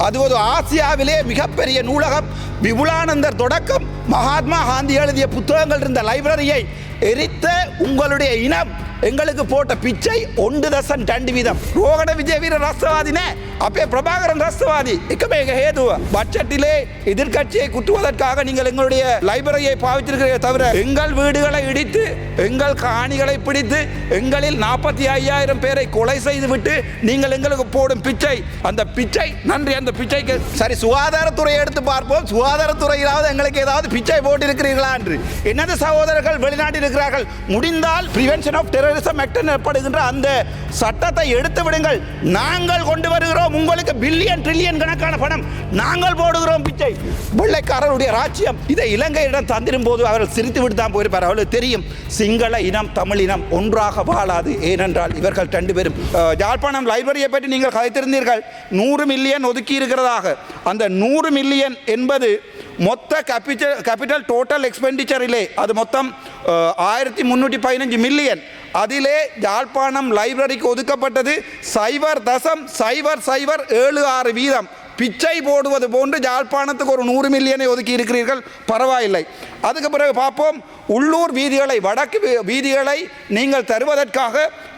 அது ஒரு ஆசியாவிலே மிகப்பெரிய நூலகம். விபுலானந்தர் தொடக்கம். மகாத்மா காந்தி எழுதிய புத்தகங்கள் இருந்த லைப்ரரியை எரித்த உங்களுடைய இனம் எங்களுக்கு போட்ட பிச்சை ஒன்று தசன் ரெண்டு வீதம். ரோகட விஜய வீர ராஷ்டிரவாதினே அப்பே பிரபாகரன் ராஷ்டிரவாதி. இக்கமேக ஹேது பட்ஜெட்டிலே எதிர்கட்சியை குட்டுவதற்காக நீங்கள் எங்களுடைய லைப்ரரியை பாவித்திருக்கிறீர்கள் தவிர எங்கள் வீடுகளை இடித்து எங்கள் காணிகளை பிடித்து எங்களில் நாற்பத்தி ஐயாயிரம் பேரை கொலை செய்துவிட்டு நீங்கள் எங்களுக்கு போடும் பிச்சை. அந்த பிச்சை நன்றி அந்த பிச்சைக்கு. சரி சுகாதாரத்துறையை எடுத்து பார்ப்போம். சுகாதாரத்துறையிலாவது எங்களுக்கு ஏதாவது பிச்சை போட்டிருக்கிறீர்களா என்று. என்னது சகோதரர்கள் வெளிநாட்டில் இருக்கிறார்கள் முடிந்தால் பிரிவென்ஷன் ஆஃப் டெரரிசம் ஆக்ட் எனப்படுகின்ற அந்த சட்டத்தை எடுத்து விடுங்கள். நாங்கள் கொண்டு வருகிறோம். உங்களுக்கு பில்லியன் ட்ரில்லியன் கணக்கான பணம். நாங்கள் போடுகிறோம் பிச்சை. வெள்ளைக்காரருடைய ராஜ்யம். இதை இலங்கையிடம் தந்திரும் போது அவர்கள் சிரித்து விட்டு தான் போயிருப்பார். அவர்களுக்கு தெரியும் சிங்கள இனம் தமிழ் இனம் ஒன்றாக வாழாது. ஏனென்றால் இவர்கள் ரெண்டு பேரும் யாழ்ப்பாணம் லைப்ரரியை பற்றி நீங்கள் கதைத்திருந்தீர்கள். நூறு மில்லியன் ஒதுக்கி இருக்கிறதாக. அந்த நூறு மில்லியன் என்பது மொத்த கேபிட்டல் கேபிட்டல் டோட்டல் எக்ஸ்பெண்டிச்சரிலே அது மொத்தம் ஆயிரத்தி முந்நூற்றி பதினஞ்சு மில்லியன் அதிலே யாழ்ப்பாணம் லைப்ரரிக்கு ஒதுக்கப்பட்டது சைபர் தசம் சைபர் சைபர் ஏழு ஆறு வீதம். பிச்சை போடுவது போன்று ஜாழ்ப்பாணத்துக்கு ஒரு நூறு மில்லியனை ஒதுக்கி இருக்கிறீர்கள். பரவாயில்லை. அதுக்கு பிறகு பார்ப்போம். உள்ளூர் வீதிகளை வடக்கு வீதிகளை நீங்கள் தருவதற்காக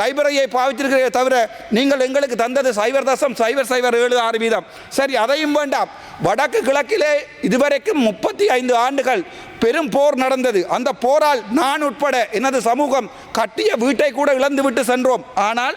லைப்ரரியை பாவித்திருக்கிறீர்களே தவிர நீங்கள் எங்களுக்கு தந்தது சைவர் தசம் சைவர் சைவர் ஏழு ஆறு வீதம் சரி அதையும் வேண்டாம். வடக்கு கிழக்கிலே இதுவரைக்கும் முப்பத்தி ஐந்து ஆண்டுகள் பெரும் போர் நடந்தது. அந்த போரால் நான் உட்பட எனது சமூகம் கட்டிய வீட்டை கூட இழந்துவிட்டு சென்றோம். ஆனால்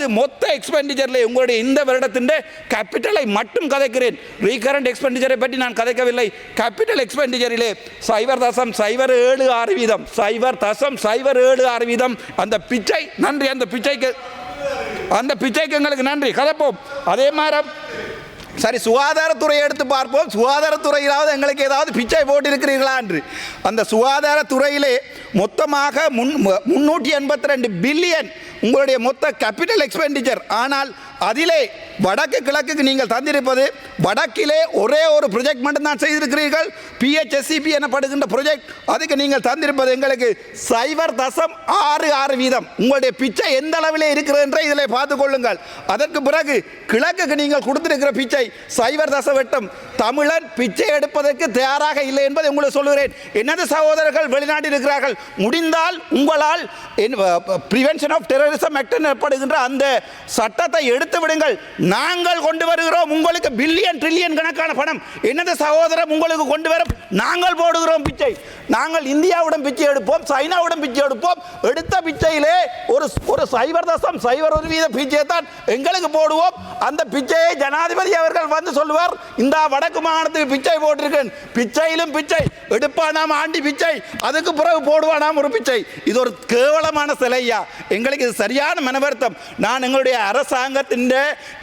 மொத்த எக்ஸ்பெண்டிச்சரில் உங்களுடைய இந்த வருடத்தின் கேபிட்டலை மட்டும் கதைக்கிறேன். ரீகரண்ட் எக்ஸ்பெண்டிச்சரை பற்றி நான் கதைக்கவில்லை. கேபிட்டல் எக்ஸ்பெண்டிச்சரிலே சைவர் தசம் சைவர் ஏழு ஆறு வீதம். சைவர் தசம் சைவர் ஏழு ஆறு வீதம். அந்த பிச்சை நன்றி. அந்த பிச்சைக்கு அந்த பிச்சைக்கு எங்களுக்கு நன்றி. கதைப்போம். அதே மாதிரி சரி சுகாதாரத்துறையை எடுத்து பார்ப்போம். சுகாதாரத்துறையிலாவது எங்களுக்கு ஏதாவது பிச்சை போட்டிருக்கிறீர்களா என்று. அந்த சுகாதாரத்துறையிலே மொத்தமாக முன் முன்னூற்றி எண்பத்தி ரெண்டு பில்லியன் உங்களுடைய மொத்த கேபிட்டல் எக்ஸ்பெண்டிச்சர் ஆனால் அதிலே வடக்கு கிழக்குக்கு நீங்கள் தந்திருப்பது வடக்கிலே ஒரே ஒரு ப்ரொஜெக்ட் மட்டும்தான் செய்திருக்கிறீர்கள். பிஹெச்எஸ்சிபி எனப்படுகின்ற ப்ரொஜெக்ட் அதுக்கு நீங்கள் தந்திருப்பது எங்களுக்கு சைபர் தசம் ஆறு ஆறு வீதம். உங்களுடைய பிச்சை எந்த அளவிலே இருக்கிறது என்றே இதில் பார்த்து கொள்ளுங்கள். அதற்கு பிறகு கிழக்குக்கு நீங்கள் கொடுத்திருக்கிற பிச்சை சைபர் தச வெட்டம் தமிழன் பிச்சை எடுப்பதற்கு தயாராக இல்லை என்பதை உங்களுக்கு சொல்கிறேன் எனது சகோதரர்கள் வெளிநாட்டில் இருக்கிறார்கள்? முடிந்தால் உங்களால் பிரிவென்ஷன் ஆஃப் டெரரிசம் ஆக்ட் எனப்படுகின்ற அந்த சட்டத்தை எடுத்து விடுங்கள். நாங்கள் கொண்டு வருகிறோம் உங்களுக்கு பில்லியன் ட்ரில்லியன் கணக்கான பணம். என்னது சகோதரம் உங்களுக்கு கொண்டு வரும் நாங்கள் போடுகிறோம் பிச்சை. நாங்கள் இந்தியாவுடன் பிச்சை எடுப்போம் சைனாவுடன் பிச்சை எடுப்போம். எடுத்த பிச்சையிலே ஒரு ஒரு சைபர் தசம் சைபர் ஒரு வீத பிச்சையை தான் எங்களுக்கு போடுவோம். அந்த பிச்சையை ஜனாதிபதி அவர்கள் வந்து சொல்லுவார் இந்த வடக்கு மாகாணத்துக்கு பிச்சை போட்டிருக்கேன். பிச்சையிலும் பிச்சை. எடுப்பா நாம் ஆண்டி பிச்சை. அதுக்கு பிறகு போடுவோம். வேணாம் ஒரு பிச்சை இது ஒரு கேவலமான சிலையா எங்களுக்கு இது சரியான மனவருத்தம். நான் எங்களுடைய அரசாங்கத்தின்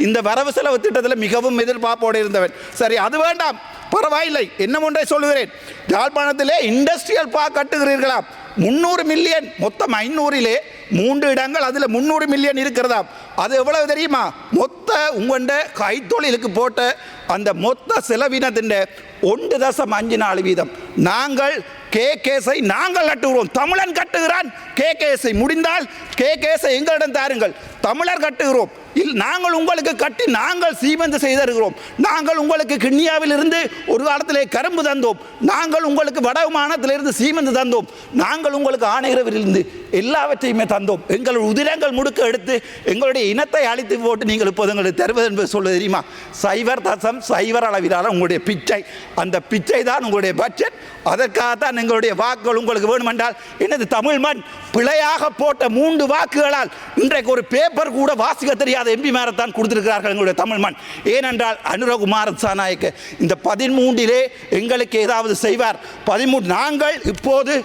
இந்த வரவு செலவு திட்டத்தில் மிகவும் எதிர்பார்ப்போடு இருந்தவன். சரி அது வேண்டாம். பரவாயில்லை. என்ன ஒன்றை சொல்லுகிறேன்? யாழ்ப்பாணத்திலே இண்டஸ்ட்ரியல் பார்க் கட்டுகிறீர்களாம் முந்நூறு மில்லியன் மொத்தம் ஐநூறிலே மூன்று இடங்கள் அதில் முந்நூறு மில்லியன் இருக்கிறதா அது எவ்வளவு தெரியுமா? மொத்த உங்கண்ட கைத்தொழிலுக்கு போட்ட அந்த மொத்த செலவினத்தின் ஒன்று தசம் அஞ்சு நாலு வீதம். நாங்கள் கே கேஸை நாங்கள் கட்டுகிறோம் தமிழன் கட்டுகிறான். கே கேஸை முடிந்தால் கே கேஸை எங்களிடம் தாருங்கள். தமிழர் கட்டுகிறோம். இல் நாங்கள் உங்களுக்கு கட்டி நாங்கள் சீமந்து செய்திருக்கிறோம். நாங்கள் உங்களுக்கு கிண்ணியாவில் இருந்து ஒரு காலத்திலே கரும்பு தந்தோம். நாங்கள் உங்களுக்கு வடமானத்திலிருந்து சீமந்து தந்தோம். நாங்கள் உங்களுக்கு ஆணையரவிலிருந்து எல்லாவற்றையுமே தந்தோம். எங்கள் உதிரங்கள் முடுக்க எடுத்து எங்களுடைய இனத்தை அழித்து போட்டு நீங்கள் இப்போது எங்களுக்கு தருவது என்பது சொல்ல தெரியுமா? சைவர் தசம் சைவர் அளவிலான உங்களுடைய பிச்சை. அந்த பிச்சை தான் உங்களுடைய பட்ஜெட் அதற்காகத்தான் எங்களுடைய வாக்குகள் உங்களுக்கு வேணுமென்றால் எனது தமிழ் மண் பிழையாக போட்ட மூன்று வாக்குகளால் இன்றைக்கு ஒரு பேப்பர் கூட வாசிக்க தெரியாத எம்பி மேரத்தான் கொடுத்திருக்கிறார்கள் எங்களுடைய தமிழ் மண். ஏனென்றால் அனுரகுமார சாநாயக்க இந்த பதிமூன்றிலே எங்களுக்கு ஏதாவது செய்வார். பதிமூன்று நாங்கள் இப்போது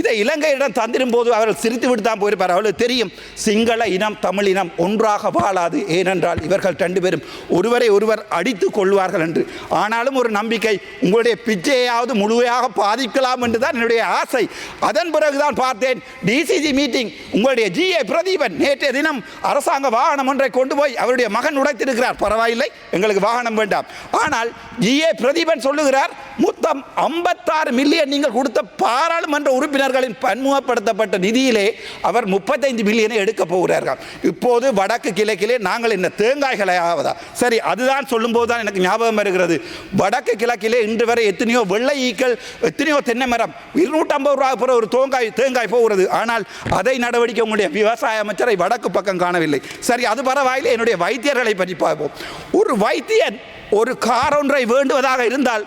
இதை இலங்கையிடம் தந்திரும் போது அவர்கள் சிரித்து விட்டு தான் போயிருப்பார். அவர்களுக்கு தெரியும் சிங்கள இனம் தமிழ் இனம் ஒன்றாக வாழாது. ஏனென்றால் இவர்கள் ரெண்டு பேரும் ஒருவரை ஒருவர் அடித்து கொள்வார்கள் என்று. ஆனாலும் ஒரு நம்பிக்கை உங்களுடைய பிச்சையாவது முழுமையாக பாதிக்கலாம் என்று தான் என்னுடைய ஆசை. அதன் பிறகுதான் பார்த்தேன் டிசிஜி மீட்டிங் உங்களுடைய ஜிஏ பிரதீபன் நேற்றைய தினம் அரசாங்க வாகனம் ஒன்றை கொண்டு போய் அவருடைய மகன் உடைத்திருக்கிறார். பரவாயில்லை எங்களுக்கு வாகனம் வேண்டாம். ஆனால் ஜிஏ பிரதீபன் சொல்லுகிறார் மொத்தம் ஐம்பத்தாறு மில்லியன் நீங்கள் கொடுத்த பாராளுமன்ற உறுப்பினர்களின் பன்முகப்படுத்தப்பட்ட நிதியிலே அவர் முப்பத்தைந்து மில்லியனை எடுக்க போகிறார்கள். இப்போது வடக்கு கிழக்கிலே நாங்கள் என்ன தேங்காய்களை ஆவதா சரி அதுதான் சொல்லும்போது தான் எனக்கு ஞாபகம் வருகிறது. வடக்கு கிழக்கிலே இன்று வரை எத்தனையோ வெள்ளை ஈக்கள் எத்தனையோ தென்னை மரம் இருநூற்றம்பது ரூபா போகிற ஒரு தேங்காய் தேங்காய் போகிறது. ஆனால் அதை நடவடிக்கை உங்களுடைய விவசாய அமைச்சரை வடக்கு பக்கம் காணவில்லை. சரி அது பரவாயில்லை என்னுடைய வைத்தியர்களை பற்றி பார்ப்போம். ஒரு வைத்தியன் ஒரு கார் ஒன்றை வேண்டுவதாக இருந்தால்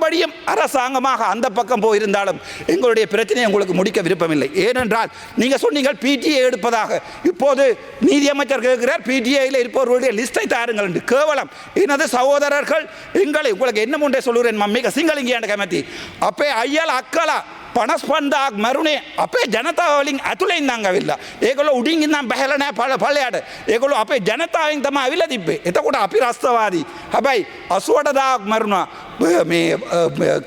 மறுபடியும் அரசாங்கமாக அந்த பக்கம் போயிருந்தாலும் எங்களுடைய பிரச்சனையை உங்களுக்கு முடிக்க விருப்பமில்லை ஏனென்றால் நீங்கள் சொன்னீங்கள் பிடிஏ எடுப்பதாக இப்போது நீதியமைச்சர் கேட்கிறார் பிடிஏயில் இருப்பவர்களுடைய லிஸ்ட்டை தாருங்கள் என்று கேவலம் எனது சகோதரர்கள் எங்களை உங்களுக்கு என்ன முண்டே சொல்லுகிறேன் மம்மிக சிங்களிங்க கமத்தி அப்பே ஐயல் அக்கலா පනස්පන්දාක් මරුණේ අපේ ජනතාවලින් ඇතුළේ ඉඳං ඇවිල්ලා ඒකොල උඩින් ඉන්නම් බැහල නෑ පල පලයට ඒකොල අපේ ජනතාවෙන් තම ඇවිල තිබේ එතකොට අපි රස්තවාදී හැබැයි අසුවටදාක් මරුණා මේ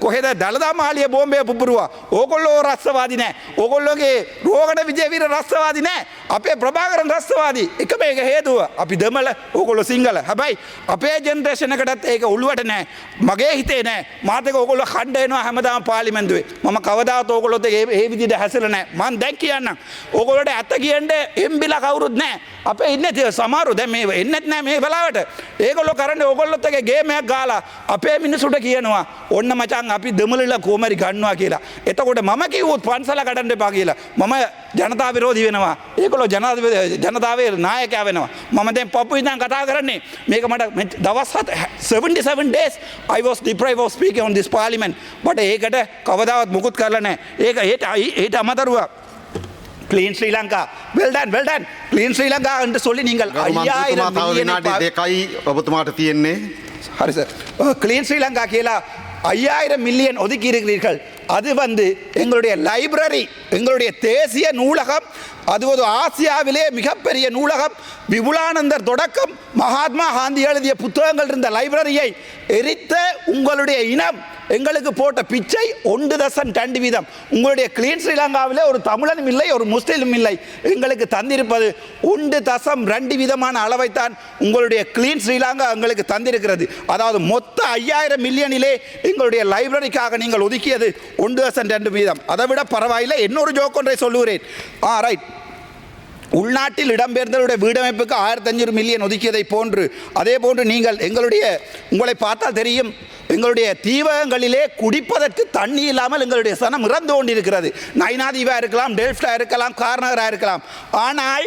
කොහෙද දළදා මාලිය බෝම්බය පුපුරුවා? ඕකොල්ලෝ රස්සවාදි නෑ. ඕකොල්ලොගේ රෝගට විජයවිර රස්සවාදි නෑ. අපේ ප්‍රභාකරන් රස්සවාදී. එක මේක හේතුව. අපි දෙමල ඕකොල්ලො සිංහල. හැබැයි අපේ ජෙන්දේශනකටත් ඒක උළුවට නෑ. මගේ හිතේ නෑ. මාතක ඔකොල්ල කණ්ඩයනවා හැමදාම පාලිමෙන්දුවේ මම කවදාත් ඕකොලොත් ඒ ඒ විදිහට හැසිරෙන්නේ නැහැ මං දැන් කියන්නම්. ඕගොල්ලෝට ඇත්ත කියන්න එම්බිලා කවුරුත් නැහැ අපේ ඉන්නේ තිය සමහරු දැන් මේ එන්නෙත් නැහැ මේ වෙලාවට. ඒගොල්ලෝ කරන්නේ ඕගොල්ලොත් එක ගේමයක් ගාලා. අපේ මිනිසුන්ට කියනවා ඔන්න මචං අපි දෙමළලා කොමරි ගන්නවා කියලා එතකොට මම කිව්වොත් පන්සල කඩන්න එපා කියලා මම ජනතා විරෝධී වෙනවා ඒගොල්ලෝ ජනාධිපති ජනතාවේ නායකයා වෙනවා මම දැන් පපු ඉඳන් කතා කරන්නේ මේක මට මෙ- දවස් හත 77 days I was deprived of speaking on this parliament but ඒකට කවදාවත් මුකුත් කරලා නැහැ ඒක ඒට ඒට අමතරුව clean Sri Lanka well done well done clean Sri Lanka என்று சொல்லி நீங்கள் ගරුමන්ත්‍රතුමා ஐயாயிரம் තව மில்லியனை විනාඩි பா- දෙකයි ඔබතුමාට තියෙන්නේ ஹரி சார் கிளீன் ஸ்ரீலங்கா கீழே? ஐயாயிரம் மில்லியன் ஒதுக்கி இருக்கிறீர்கள். அது வந்து எங்களுடைய லைப்ரரி எங்களுடைய தேசிய நூலகம் அது ஒரு ஆசியாவிலே மிகப்பெரிய நூலகம். விபுலானந்தர் தொடக்கம் மகாத்மா காந்தி எழுதிய புத்தகங்கள் இருந்த லைப்ரரியை எரித்த உங்களுடைய இனம் எங்களுக்கு போட்ட பிச்சை ஒன்று தசன் ரெண்டு வீதம். உங்களுடைய கிளீன் ஸ்ரீலங்காவில் ஒரு தமிழனும் இல்லை ஒரு முஸ்லீமும் இல்லை. எங்களுக்கு தந்திருப்பது ஒன்று தசம் ரெண்டு விதமான அளவைத்தான் உங்களுடைய கிளீன் ஸ்ரீலங்கா எங்களுக்கு தந்திருக்கிறது. அதாவது மொத்த ஐயாயிரம் மில்லியனிலே எங்களுடைய லைப்ரரிக்காக நீங்கள் ஒதுக்கியது ஒன்று தசம் ரெண்டு வீதம். அதை விட பரவாயில்லை இன்னொரு ஜோக் ஒன்றை சொல்லுகிறேன். ஆ ரைட் உள்நாட்டில் இடம்பெயர்ந்தவருடைய வீடமைப்புக்கு ஆயிரத்தி அஞ்சூறு மில்லியன் ஒதுக்கியதை போன்று அதே போன்று நீங்கள் எங்களுடைய உங்களை பார்த்தால் தெரியும் எங்களுடைய தீவகங்களிலே குடிப்பதற்கு தண்ணி இல்லாமல் எங்களுடைய சனம் இறந்து கொண்டிருக்கிறது. நைனாதீவாக இருக்கலாம் டெல்ஃப்டா இருக்கலாம் கார்னகரா இருக்கலாம். ஆனால்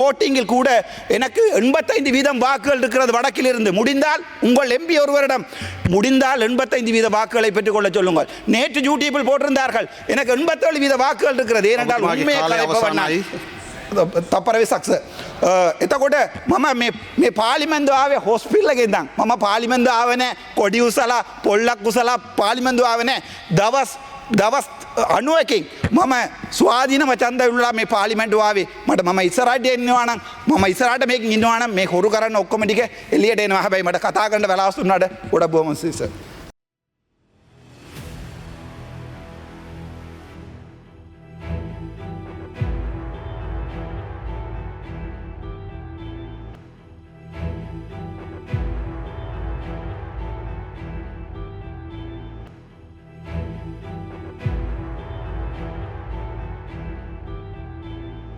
ஓட்டிங்கில் கூட எனக்கு எண்பத்தைந்து வீதம் வாக்குகள் இருக்கிறது வடக்கிலிருந்து முடிந்தால் உங்கள் எம்பி ஒருவரிடம் முடிந்தால் எண்பத்தைந்து வீத வாக்குகளை பெற்றுக்கொள்ள சொல்லுங்கள் நேற்று யூடியூபில் போட்டிருந்தார்கள் எனக்கு எண்பத்தேழு வீத வாக்குகள் இருக்கிறது ஏனென்றால் ඔබතුමාගේ உண்மையை කාලය கதைப்பவன் நான். අවසානයි. තපරවි සක්ස එතකොට මම මේ මේ පාලිමෙන්දුවාවේ හොස්පිල්ලක ඉදම් මම පාලිමෙන්ද ආවනෑ කොඩි උසලා පොල්ලක් උසලා පාලිමෙන්දු ආවනෑ දවස් දවස් අනුවකින් මම ස්වාධීනම චන්ද උල්ලා මේ පාලිමෙන්ටුවාවේ මට මම ඉස්සරට එන්නවානම් මම ඉස්සරට මේ ඉන්නවානම් මේ හොරු කරන්න ඔක්කොමටික එලියට එනවා හැබැයි මට කතා කරන්න වෙලාස්තුන්නට ගොඩ බොමසිස.